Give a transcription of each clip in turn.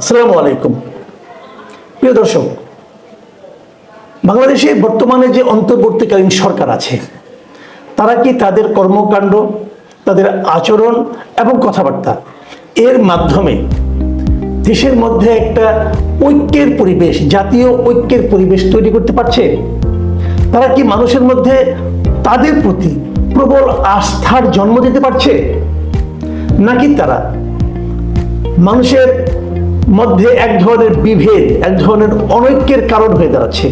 আসসালামু আলাইকুম। প্রিয় দর্শক, বাংলাদেশে বর্তমানে যে অন্তর্বর্তীকালীন সরকার আছে, তারা কি তাদের কর্মকাণ্ড, তাদের আচরণ এবং কথাবার্তা এর মাধ্যমে দেশের মধ্যে একটা ঐক্যের পরিবেশ, জাতীয় ঐক্যের পরিবেশ তৈরি করতে পারছে? তারা কি মানুষের মধ্যে তাদের প্রতি প্রবল আস্থার জন্ম দিতে পারছে? নাকি তারা মানুষের মধ্যে এক ধরনের বিভেদ, এক ধরনের অনৈক্যের কারণ হয়ে দাঁড়াচ্ছে।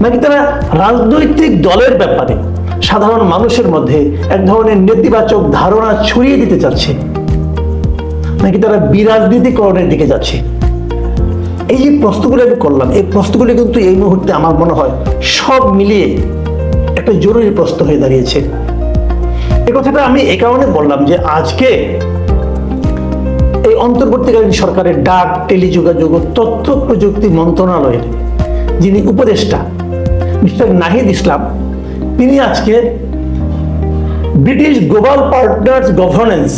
নাকি তারা রাজনৈতিক দলের ব্যাপারে, সাধারণ মানুষের মধ্যে এক ধরনের নেতিবাচক ধারণা ছড়িয়ে দিতে চাচ্ছে? নাকি তারা বিরাজনীতিকরণের দিকে যাচ্ছে? এই যে প্রশ্নগুলো আমি করলাম, এই প্রশ্নগুলো কিন্তু এই মুহূর্তে আমার মনে হয় সব মিলিয়ে একটা জরুরি প্রশ্ন হয়ে দাঁড়িয়েছে। এই কথাটা আমি এ কারণে বললাম যে আজকে এই অন্তর্বর্তীকালীন সরকারের ডাক, টেলিযোগাযোগ ও তথ্য প্রযুক্তি মন্ত্রণালয়ের যিনি উপদেষ্টা, মিস্টার নাহিদ ইসলাম, তিনি আজকে ব্রিটিশ গ্লোবাল পার্টনার্স গভর্নেন্স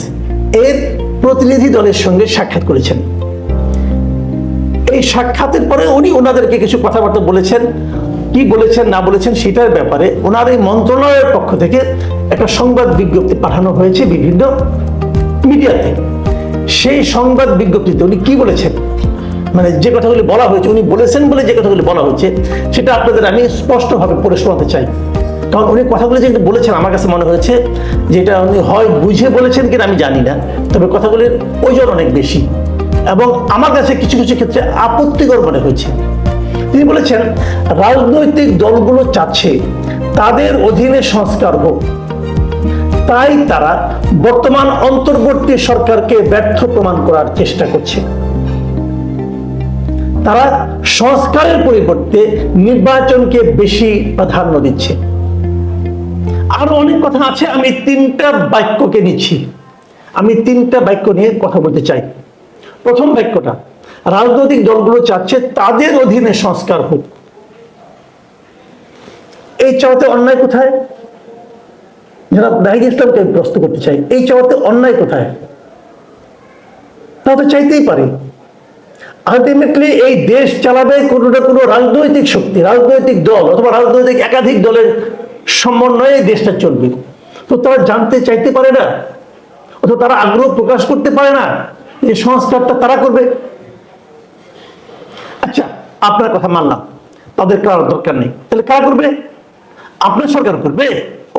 এর প্রতিনিধি দলের সঙ্গে সাক্ষাৎ করেছেন। এই সাক্ষাতের পরে উনি ওনাদেরকে কিছু কথাবার্তা বলেছেন, কি বলেছেন, না বলেছেন সেটার ব্যাপারে ওনার এই মন্ত্রণালয়ের পক্ষ থেকে একটা সংবাদ বিজ্ঞপ্তি পাঠানো হয়েছে বিভিন্ন মিডিয়াতে। সেই সংবাদ বিজ্ঞপ্তিতে উনি কি বলেছেন? মানে যে কথাগুলি বলা হয়েছে, উনি বলেছেন বলে যে কথাগুলি বলা হয়েছে, সেটা আপনাদের আমি স্পষ্টভাবে পড়ে শোনাতে চাই। কারণ উনি কথাগুলি যে বলেছেন, আমার কাছে মনে হয়েছে যে এটা উনি হয় বুঝে বলেছেন কিনা আমি জানি না, তবে কথাগুলির ওজন অনেক বেশি। এবং আমার কাছে কিছু কিছু ক্ষেত্রে আপত্তিকর মনে হয়েছে। তিনি বলেছেন, রাজনৈতিক দলগুলো চাচ্ছে তাদের অধীনে সংস্কার হোক। তাই তারা বর্তমান অন্তর্বর্তী সরকারকে ব্যর্থ প্রমাণ করার চেষ্টা করছে। তারা সংস্কারের পরিবর্তে নির্বাচনকে বেশি প্রাধান্য দিচ্ছে। আরও অনেক কথা আছে, আমি তিনটা বাক্যকে নিচ্ছি। আমি তিনটা বাক্য নিয়ে কথা বলতে চাই। প্রথম বাক্যটা, রাজনৈতিক দলগুলো চাচ্ছে তাদের অধীনে সংস্কার হোক। এই চাওয়াতে অন্যায় কোথায়? যারা নাহিদ ইসলামকে আমি প্রশ্ন করতে চাই, এই চাওয়াতে অন্যায় কোথায়? তা তো চাইতেই পারে। আলটিমেটলি এই দেশ চালাবে কোনো না কোনো রাজনৈতিক শক্তি, রাজনৈতিক দল অথবা রাজনৈতিক একাধিক দলের সমন্বয়ে দেশটা চলবে। তো তারা জানতে চাইতে পারে না, অথবা তারা আগ্রহ প্রকাশ করতে পারে না যে সংস্কারটা তারা করবে। আচ্ছা আপনার কথা মানলাম, তাদের কারোর দরকার নেই। তাহলে কারা করবে? আপনার সরকার করবে?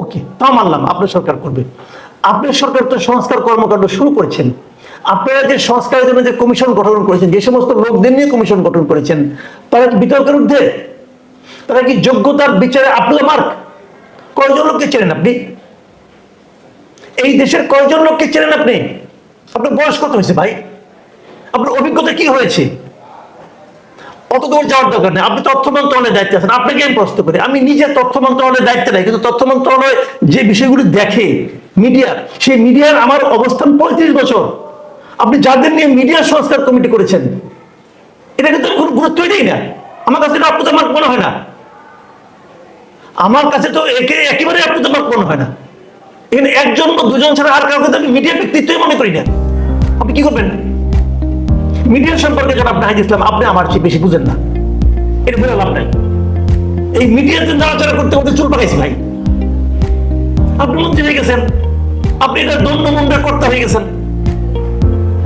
ওকে তা মানলাম, আপনার সরকার করবে। আপনার সরকার তো সংস্কার কর্মকাণ্ড শুরু করেছেন। আপনারা যে সংস্কারের জন্য যে কমিশন গঠন করেছেন, যে সমস্ত লোকদের নিয়ে কমিশন গঠন করেছেন, তারা কি বিতর্কের ঊর্ধ্বে? তারা কি যোগ্যতার বিচারে আপলা মার্ক? কয়জন লোককে চেনেন আপনি? এই দেশের কয়জন লোককে চেনেন আপনি? আপনার বয়স কত হয়েছে ভাই? আপনার অভিজ্ঞতা কি হয়েছে? অত দূর যাওয়ার দরকার নেই। আপনি তথ্য মন্ত্রণালয়ের দায়িত্বে আছেন, আপনাকে আমি প্রশ্ন করি। আমি নিজে তথ্য মন্ত্রণালয়ের দায়িত্বে নাই, কিন্তু তথ্য মন্ত্রণালয় যে বিষয়গুলি দেখে মিডিয়া, সেই মিডিয়ার আমার অবস্থান পঁয়ত্রিশ বছর। আপনি যাদের নিয়ে মিডিয়া সংস্কার কমিটি করেছেন, এটা কিন্তু কোনো গুরুত্বই নেই না। আমার কাছে এটা আপনাদের মনে হয় না। আমার কাছে তো একে একেবারে আপনাদের মনে হয় না। এখানে একজন বা দুজন ছাড়া আর কাউকে আমি মিডিয়া ব্যক্তিত্বই মনে করি না। আপনি কি করবেন? মিডিয়া সম্পর্কে আপনি হাজির ইসলাম, আপনি আমার চেয়ে বেশি বুঝেন না। এটা বলে লাভ নাই। এই মিডিয়াতে নাড়াচাড়া করতে করতে চুল পাকাইছি ভাই। আপনি মন্ত্রী হয়ে গেছেন। আপনি এটা দণ্ড মন্ডা কর্তা হয়ে গেছেন।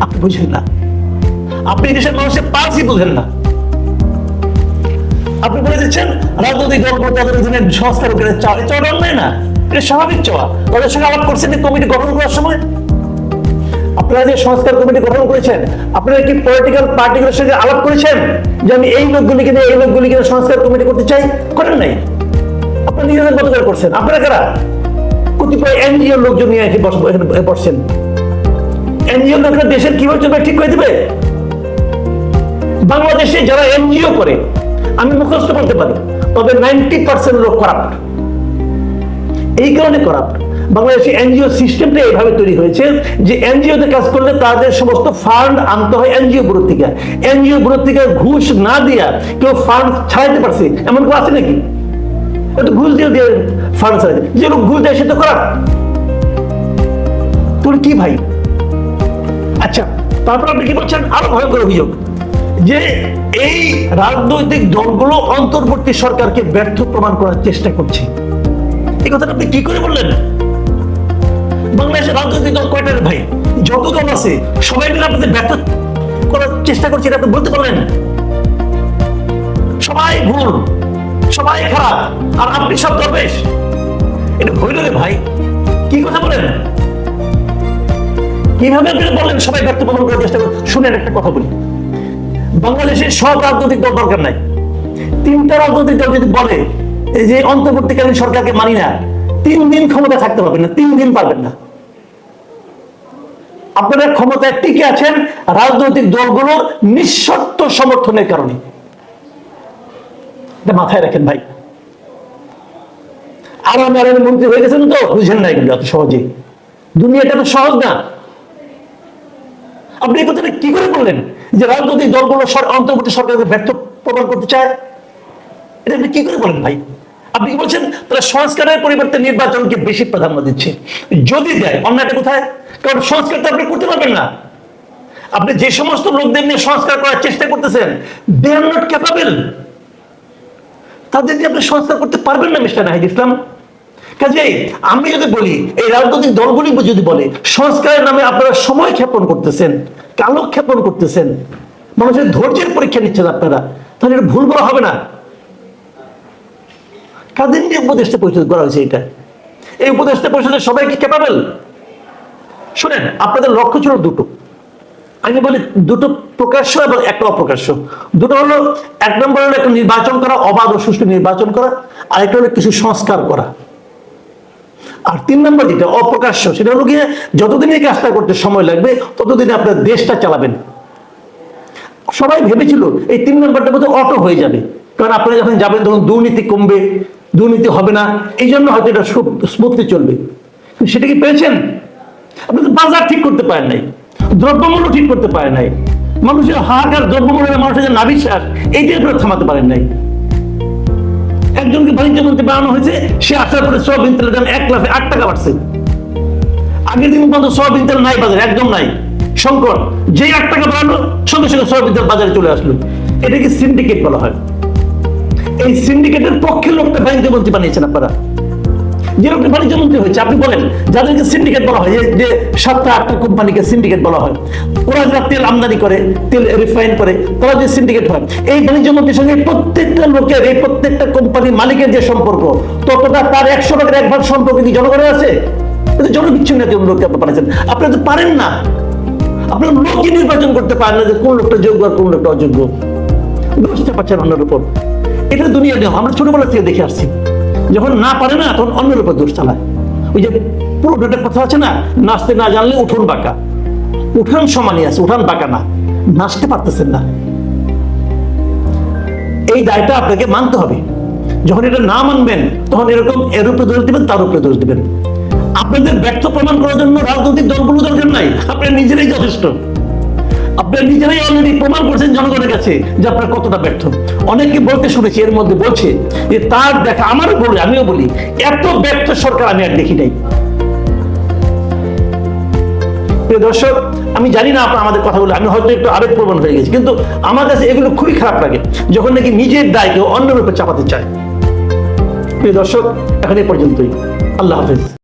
আপনি বুঝেন না। আপনি দেশের মানুষের পালসই বুঝেন না। আপনি বলে দিচ্ছেন, রাজনৈতিক দলগুলো তাদের অধীনে সংস্কার করে চাওয়া চাওয়াটা অন্যায় না। এটা স্বাভাবিক চাওয়া তাদের সঙ্গে আলাপ করছেন কমিটি গঠন করার সময় আপনারা যে সংস্কার কমিটি গঠন করেছেন, আপনারা কি পলিটিক্যাল পার্টিগুলোর সঙ্গে আলাপ করেছেন যে আমি এই লোকগুলিকে নিয়ে, এই লোকগুলিকে সংস্কার কমিটি করতে চাই? করেন নাই। আপনারা নিজেদের মতো করে করছেন। আপনারা কারা? কতিপয় এনজিও লোকজন নিয়ে এখানে বসছেন। এনজিও লোকরা দেশের কীভাবে চলবে ঠিক করে দেবে? বাংলাদেশে যারা এনজিও করে, আমি মুখস্থ করতে পারি, তবে নাইনটি পার্সেন্ট লোক করাপ্ট এই কারণে করাপ্ট বাংলাদেশে এনজিও সিস্টেমটা এইভাবে তৈরি হয়েছে যে এনজিওতে কাজ করলে তাদের সমস্ত ফান্ড আনতে হয় এনজিও ব্যুরো থেকে। এনজিও ব্যুরো থেকে ঘুষ না দিয়া কেউ ফান্ড ছাড়াইতে পারছে। এমন কেউ আছে নাকি? ঘুষ দিয়ে দিয়ে ফান্ড ছাড়াইতে যে লোক ঘুষ দেয় সে তো করাপ্ট তোর কি ভাই? আচ্ছা তারপর আপনি কি বলছেন? আরও ভয়ঙ্কর অভিযোগ। যে এই রাজনৈতিক দলগুলো অন্তর্বর্তী সরকারকে ব্যর্থ প্রমাণ করার চেষ্টা করছে। এই কথাটা আপনি কি করে বললেন? বাংলাদেশের রাজনৈতিক দল কয়টার ভাই? যত দল আছে, সবাই মিলে আপনাদের ব্যর্থ করার চেষ্টা করছে, এটা বলতে পারলেন। সবাই ভুল, সবাই খারাপ, আর আপনি সব দরবেশ। এটা হইল রে ভাই, কি কথা বলেন? কীভাবে আপনি বলেন সবাই ব্যর্থ প্রমাণ করার চেষ্টা করেন? শুনেন একটা কথা বলি। বাংলাদেশের সব রাজনৈতিক দল দরকার নাই। তিনটা রাজনৈতিক দল যদি বলে, এই যে অন্তর্বর্তীকালীন সরকারকে মানি না, তিন দিন ক্ষমতা থাকতে পারবেন না, তিন দিন পারবেন না। আপনারা ক্ষমতায় টিকে আছেন রাজনৈতিক দলগুলোর নিঃশর্ত সমর্থনের কারণে। মাথায় রাখেন ভাই। আরাম আরাম মন্ত্রী হয়ে গেছেন তো, বুঝেন না এগুলো এত সহজে। দুনিয়াটা তো সহজ না। আপনি এই কথাটা কি করে বললেন? যে রাজনৈতিক দলগুলো অন্তর্বর্তী সরকারকে ব্যর্থ প্রমাণ করতে চায়? এটা আপনি কি করে বলেন ভাই? আপনি কি বলছেন? তারা সংস্কারের পরিবর্তে নির্বাচনকে বেশি প্রাধান্য দিচ্ছে। যদি দেয় অন্যটা কোথায়? কারণ সংস্কার তো আপনি করতে পারবেন না। আপনি যে সমস্ত লোকদের নিয়ে সংস্কার করার চেষ্টা করতেছেন দে আর নট ক্যাপাবেল তাদের দিয়ে আপনি সংস্কার করতে পারবেন না, মিস্টার নাহিদ ইসলাম। কাজেই আমি যদি বলি, এই রাজনৈতিক দলগুলি যদি বলে, সংস্কারের নামে আপনারা সময় ক্ষেপণ করতেছেন, কালক্ষেপণ করতেছেন, মানুষের ধৈর্যের পরীক্ষা নিচ্ছেন আপনারা, তাহলে এটা ভুল বলা হবে না। কাদের নিয়ে উপদেষ্টা পরিষদ করা হয়েছে এটা। এই উপদেষ্টা পরিষদের সবাই কি ক্যাপাবেল শুনেন, আপনাদের লক্ষ্য ছিল দুটো। আমি বলি দুটো প্রকাশ্য এবং একটা অপ্রকাশ্য। দুটো হলো, এক নম্বর হলো একটা নির্বাচন করা, অবাধ ও সুষ্ঠু নির্বাচন করা আর একটা হলো কিছু সংস্কার করা। আর তিন নম্বর যেটা, অপ্রকাশ্য, সেটা হলো গিয়ে যতদিন এই কাজটা করতে সময় লাগবে, ততদিন আপনার দেশটা চালাবেন। সবাই ভেবেছিল, এই তিন নম্বরটা বোধহয় অটো হয়ে যাবে। কারণ আপনারা যখন যাবেন, তখন দুর্নীতি কমবে। দুর্নীতি হবে না, এই জন্য হয়তো এটা স্মুথলি চলবে। সেটা কি পেয়েছেন? আপনি বাজার ঠিক করতে পারেন নাই, দ্রব্যমূল্য ঠিক করতে পারেন নাই। মানুষের হাহাকার দ্রব্যমূল্যের মানুষের যে নাবিশ্বাস এইটাই আপনারা থামাতে পারেন নাই। একজনকে বাণিজ্য মন্ত্রী বানানো হয়েছে, সে আসার পরে সোয়াবিন তেলের দাম এক লাখে আট টাকা বাড়ছে। আগের দিন পর্যন্ত সোয়াবিন তেল নাই বাজারে, একদম নাই। সংকট যে আট টাকা বাড়ালো, সঙ্গে সঙ্গে সোয়াবিন তেল বাজারে চলে আসলো। এটাকে সিন্ডিকেট বলা হয়। এই সিন্ডিকেটের পক্ষে লোকটা বাণিজ্য মন্ত্রী বানিয়েছেন আপনারা। বাণিজ্য মন্ত্রী হয়েছে, আপনি বলেন, যাদেরকে সিন্ডিকেট বলা হয়, যে- সাতটা, আটটা কোম্পানিকে সিন্ডিকেট বলা হয়, ওরা যারা তেল আমদানি করে, তেল রিফাইন করে, তারা যে সিন্ডিকেট হয়, এই বাণিজ্য মন্ত্রীর সঙ্গে প্রত্যেকটা লোকের, এই প্রত্যেকটা মালিকের যে সম্পর্ক, ততটা তার একশো টাকার এক ভাগ সম্পর্ক কি জনগণের আছে? জনবিচ্ছিন্ন একজন লোককে আপনি পাঠাচ্ছেন আপনি তো পারেন না। আপনার লোকই নির্বাচন করতে পারেন না যে কোন লোকটা যোগ্য আর কোন লোকটা অযোগ্য। দোষটা পাচ্ছেন অন্যের উপর? এটা দুনিয়া নিয়ম আমরা ছোটবেলা থেকে দেখে আসছি। যখন না পারে না, তখন অন্যের উপর দোষ চালায়। ওই যে পুরো একটা কথা আছে না, নাচতে না জানলে উঠোন বাঁকা। উঠান সমানই আছে, উঠান বাঁকা না, নাচতে পারতেছেন না। এই দায়টা আপনাকে মানতে হবে। যখন এটা না মানবেন, তখন এরকম এর উপরে দোষ দিবেন, তার উপরে দোষ দিবেন। আপনাদের ব্যর্থ প্রমাণ করার জন্য রাজনৈতিক দলগুলো দরকার নাই, আপনার নিজেরাই যথেষ্ট। নিজেরাই অলরেডি প্রমাণ জনগণের কাছে যে কতটা ব্যর্থ। অনেকে বলতে শুনেছি, এর মধ্যে বলছে যে তার দেখা, আমারও আমিও বলি, এত ব্যর্থ সরকার আমি আর দেখি নাই। দর্শক, আমি জানি না আপনার আমাদের কথাগুলো, আমি হয়তো একটু আবেগপ্রবণ হয়ে গেছি, কিন্তু আমার কাছে এগুলো খুবই খারাপ লাগে, যখন নাকি নিজের দায় কেউ অন্যের উপর চাপাতে চায়। প্রিয় দর্শক, এখন এই পর্যন্তই। আল্লাহ হাফেজ।